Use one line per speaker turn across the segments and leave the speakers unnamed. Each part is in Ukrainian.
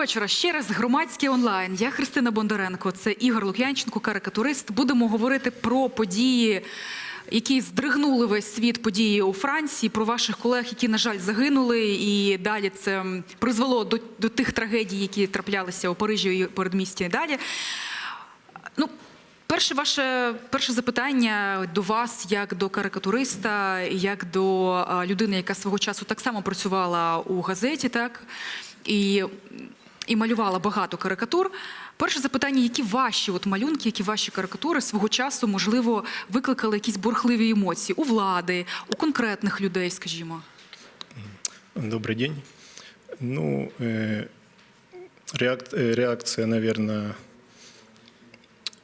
вечора. Ще раз громадський онлайн. Я Христина Бондаренко. Це Ігор Лук'янченко, карикатурист. Будемо говорити про події, які здригнули весь світ. Події у Франції, про ваших колег, які на жаль загинули. І далі це призвело до, до тих трагедій, які траплялися у Парижі і передмісті. Далі. Ну, перше ваше перше запитання до вас, як до карикатуриста, як до людини, яка свого часу так само працювала у газеті, так і, і малювала багато карикатур. Перше запитання: які ваші от малюнки, які ваші карикатури свого часу, можливо, викликали якісь бурхливі емоції у влади, у конкретних людей, скажімо?
Добрый день. Ну, э, реак- э, реакция, наверное,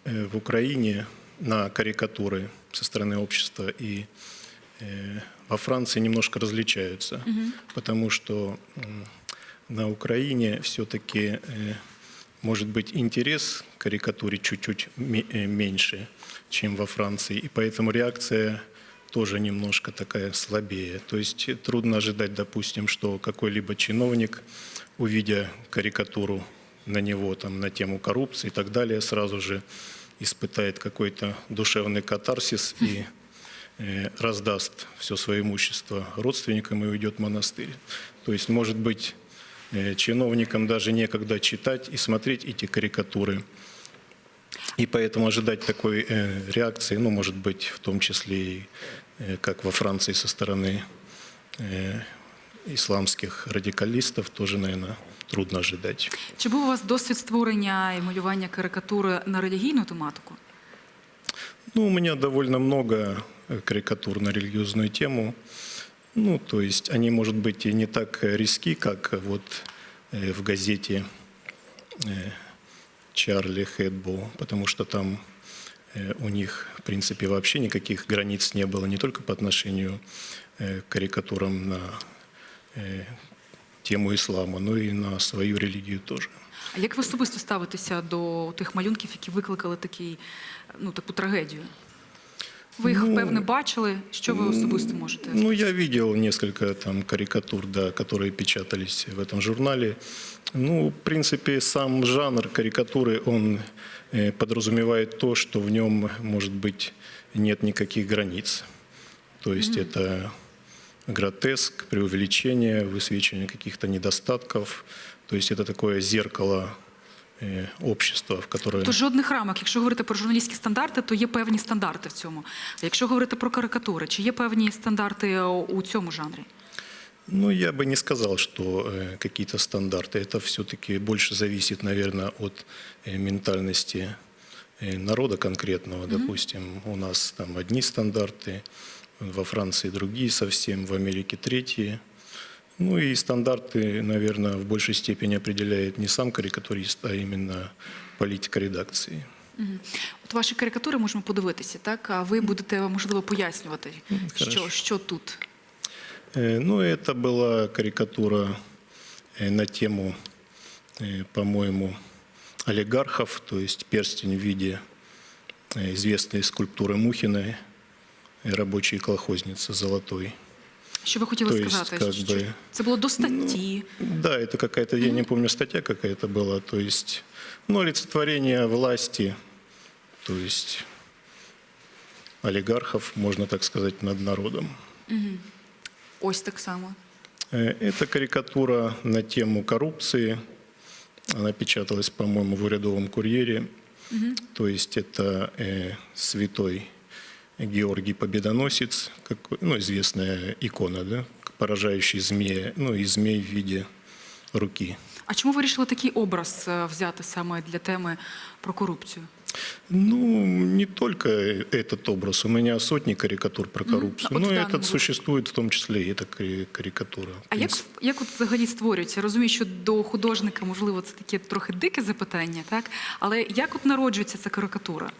э, в Украине на карикатуры со стороны общества и э, во Франции немножко различаются, потому что м, на Украине все-таки может быть интерес к карикатуре чуть-чуть э, меньше, чем во Франции, и поэтому реакция тоже немножко такая слабее. То есть э, трудно ожидать, допустим, что какой-либо чиновник, увидя карикатуру на него, там, на тему коррупции и так далее, сразу же испытает какой-то душевный катарсис и э, раздаст все свое имущество родственникам и уйдет в монастырь. То есть, может быть, э, чиновникам даже некогда читать и смотреть эти карикатуры. И поэтому ожидать такой э, реакции, ну, может быть, в том числе и э, как во Франции со стороны э, исламских радикалистов, тоже, наверное, трудно ожидать.
Чи був у вас досвід створення і малювання карикатури на релігійну тематику?
Ну, у меня довольно много э, карикатур на религиозную тему. Ну, то есть они, может быть, и не так э, риски, как э, вот э, в газете э, Чарли Хэтбо, потому что там э, у них, в принципе, вообще никаких границ не было, не только по отношению э, к карикатурам на э, тему ислама, но и на свою религию тоже.
А як ви особисто ставитеся до тих малюнків, які викликали такий, ну, таку трагедію? Ви їх,
Ну,
певне, бачили? Що ви особисто можете?
Ну, я видел несколько там карикатур, да, которые печатались в этом журнале. Ну, в принципе, сам жанр карикатуры, он э, подразумевает то, что в нем, может быть, нет никаких границ. То есть это гротеск, преувеличение, высвечивание каких-то недостатков. То есть это такое зеркало общества, в которое...
То жодних рамок. Якщо говорити про журналістські стандарти, то є певні стандарти в цьому. А якщо говорити про карикатури, чи є певні стандарти у цьому жанрі?
Ну, я бы не сказал, что э, какие-то стандарты. Это все-таки больше зависит, наверное, от э, ментальности э, народа конкретного. Допустим, у нас там одни стандарты, во Франции другие совсем, в Америке третьи. Ну и стандарты, наверное, в большей степени определяет не сам карикатурист, а именно политика редакции.
Мгм. От ваші карикатури можемо подивитися, так? А ви будете, можливо, пояснювати, що,
хорошо.
що тут.
Э, Ну, это была карикатура э, на тему, э, по-моему, олигархов, то есть перстень в виде э, известной скульптуры Мухиной, э, рабочей колхозницы золотой.
Що ви хотіли
То есть, как бы, ну,
Це було до статті.
Да, это какая-то, я не помню, статья какая-то была, то есть, ну, олицетворение власти, то есть олигархов, можно так сказать, над народом.
Ось так само.
Э, Это карикатура на тему коррупции. Она печаталась, по-моему, в урядовом курьере. То есть это э, святой Георгий Победоносец, как, ну, известная икона, да, поражающий змея, ну и змей в виде руки.
А чому ви вирішили такий образ е, взяти саме для теми про корупцію?
Ну, не только этот образ. У меня сотни карикатур про коррупцию.
а вот
но
в данном
этот
выпуске?
существует в том числе и эта кари- карикатура. В
А як,
принципе.
як от взагалі створюється? Я розумію, що до художника, можливо, це таке трохи дике запитання, так? Але як от народжується ця карикатура?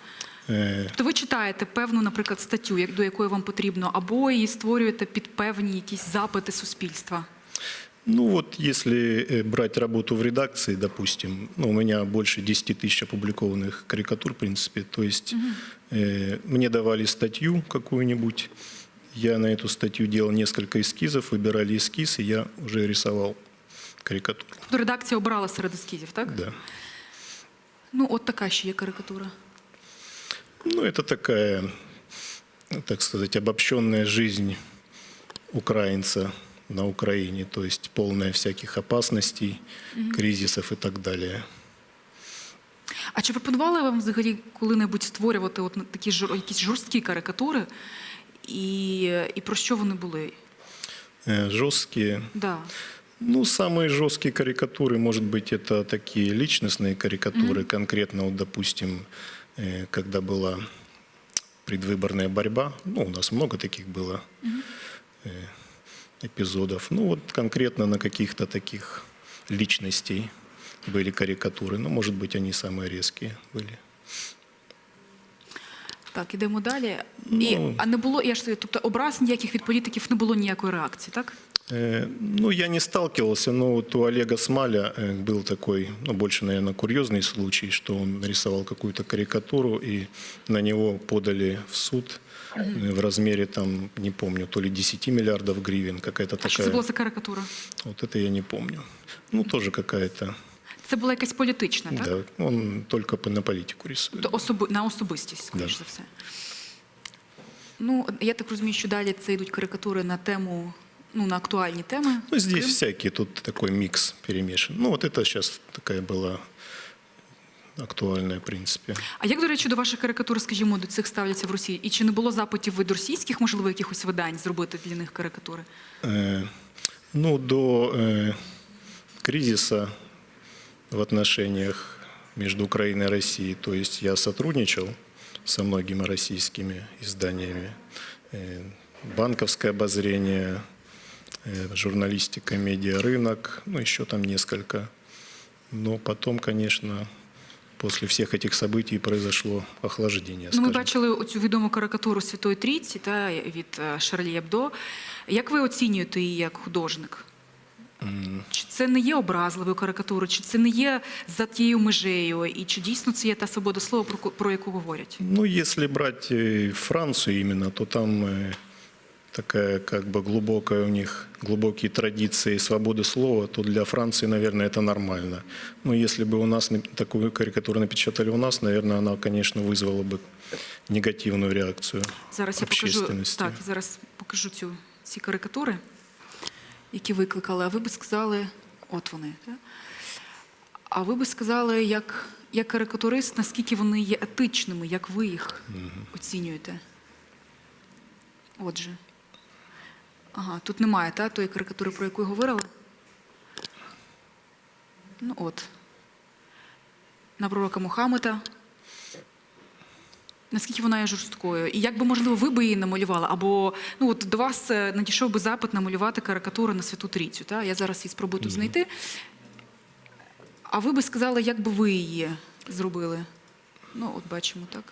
Э,
Тобто ви читаєте певну, наприклад, статтю, як- до якої вам потрібно, або її створюєте під певні якісь запити суспільства.
Ну вот если э, брать работу в редакции, допустим, ну, у меня больше 10 тысяч опубликованных карикатур, в принципе, то есть э, мне давали статью какую-нибудь, я на эту статью делал несколько эскизов, выбирали эскиз, и я уже рисовал карикатур.
Тобто редакція обирала серед ескізів, так?
Да.
Ну, от така ще є карикатура.
Ну, это такая, ну, так сказать, обобщенная жизнь украинца на Украине, то есть полная всяких опасностей, кризисов и так далее.
А чи пропонували вам взагалі коли-небудь створювати от такі жор- якісь жорсткі карикатури? І, і про що вони були?
Э, Жесткие.
Да.
Ну, самые жесткие карикатуры, может быть, это такие личностные карикатуры. Конкретно, вот, допустим, э, когда была предвыборная борьба, ну, у нас много таких было э, эпизодов. Ну, вот конкретно на каких-то таких личностей были карикатуры. Ну, может быть, они самые резкие были.
Так, ідемо далі.
Ну.
І, а не було, я ж тобто образ ніяких від політиків не було ніякої реакції, так?
Э, Ну, я не сталкивался, но вот у Олега Смаля э, был такой, ну, больше, наверное, курьезный случай, что он нарисовал какую-то карикатуру, и на него подали в суд э, в размере, там, не помню, то ли 10 миллиардов гривен, какая-то
А що це
такая.
була за карикатура?
Вот это я не помню. Ну, тоже какая-то,
Це була якась політична, так?
да, он только по- на политику рисует.
Тобто особи, на особистість, скоріш
Да.
за все. Ну, я так розумію, що далі це йдуть карикатури на тему, ну, на актуальні теми.
Ну, здесь
Крим.
всякие, тут такой микс перемешан. Ну, вот это сейчас такая была актуальная, в принципе.
А як, до речі, до ваших карикатур, скажімо, до цих ставляться в Росії? І чи не було запитів від російських, можливо, якихось видань зробити для них карикатури?
Э, Ну, до э, кризиса в отношениях между Украиной и Россией, то есть я сотрудничал со многими российскими изданиями. Э, Банковское обозрение, э, журналистика, медиарынок, ну, еще там несколько. Но потом, конечно, после всех этих событий произошло охлаждение.
Ну, ми
скажем.
бачили оцю відому карикатуру Святої Трійці та від е, Шарлі Ебдо. Як ви оцінюєте її як художник? Чи це не є образливою карикатурою, чи це не є за тією межею, і чи дійсно це є та свобода слова, про, ко- про яку говорять?
Ну, если брать э, Францию именно, то там э, такая как бы глубокая у них, глубокие традиции свободы слова, то для Франции, наверное, это нормально. Но если бы у нас на- такую карикатуру напечатали у нас, наверное, она, конечно, вызвала бы негативную реакцію
Зараз я покажу
общественности.
так, зараз покажу цю ці карикатури, які викликали. А ви би сказали, от вони. Так? А ви би сказали, як, як карикатурист, наскільки вони є етичними, як ви їх оцінюєте? Отже. Ага, тут немає та, тої карикатури, про яку я говорила. Ну от. На пророка Мухаммеда. Наскільки вона є жорсткою? І як би, можливо, ви би її намалювали? Або ну, от до вас е, надійшов би запит намалювати карикатуру на Святу Трійцю. Та? Я зараз її спробую тут знайти. А ви би сказали, як би ви її зробили? Ну, от бачимо так.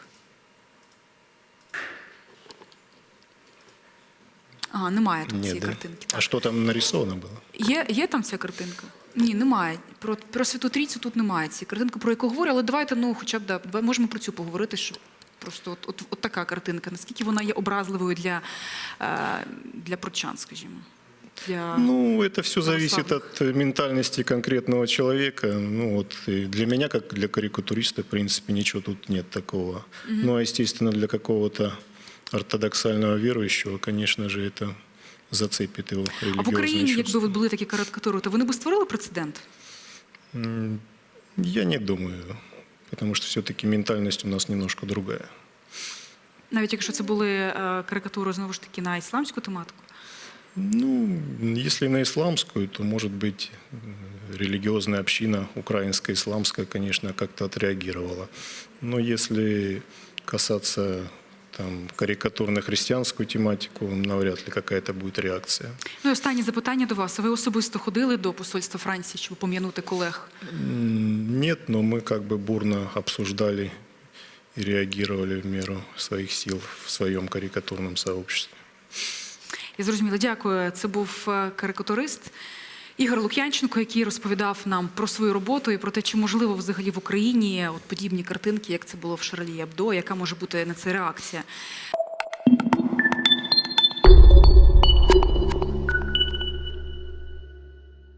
Ага, немає тут
Нет,
цієї
да?
картинки.
А
Так.
что там нарисовано было?
Є, є там ця картинка? Ні, немає. Про, про Святу Трійцю тут немає цієї картинки, про яку говорю, але давайте, ну, хоча б да, можемо про цю поговорити, щоб просто от, от, от така картинка. Наскільки вона є образливою для, е, для прочан, скажімо? Для...
Ну, это все зависит
православных.
от э, ментальности конкретного человека. Ну, вот и для меня, как для карикатуриста, в принципе, ничего тут нет такого. Ну, а, естественно, для какого-то ортодоксального верующего, конечно же, это зацепит его
а в
религиозные
Україні, якби
чувства.
от були такі карикатури, то вони б створили прецедент?
М, Я не думаю, потому что все-таки ментальность у нас немножко другая.
Навіть якщо це були е, карикатури знову ж таки на ісламську тематику.
Ну, если на исламскую, то, может быть, религиозная община украинская, исламская, конечно, как-то отреагировала. Но если касаться там, карикатур на христианскую тематику, навряд ли какая-то будет реакция.
Ну і останнє запитання до вас. Ви особисто ходили до посольства Франції, щоб пом'янути колег?
М, Нет, но мы как бы бурно обсуждали и реагировали в меру своих сил в своем карикатурном сообществе.
Я зрозуміла, дякую. Це був е, карикатурист Ігор Лук'янченко, який розповідав нам про свою роботу і про те, чи можливо взагалі в Україні от подібні картинки, як це було в Шарлі Абдо, яка може бути на це реакція.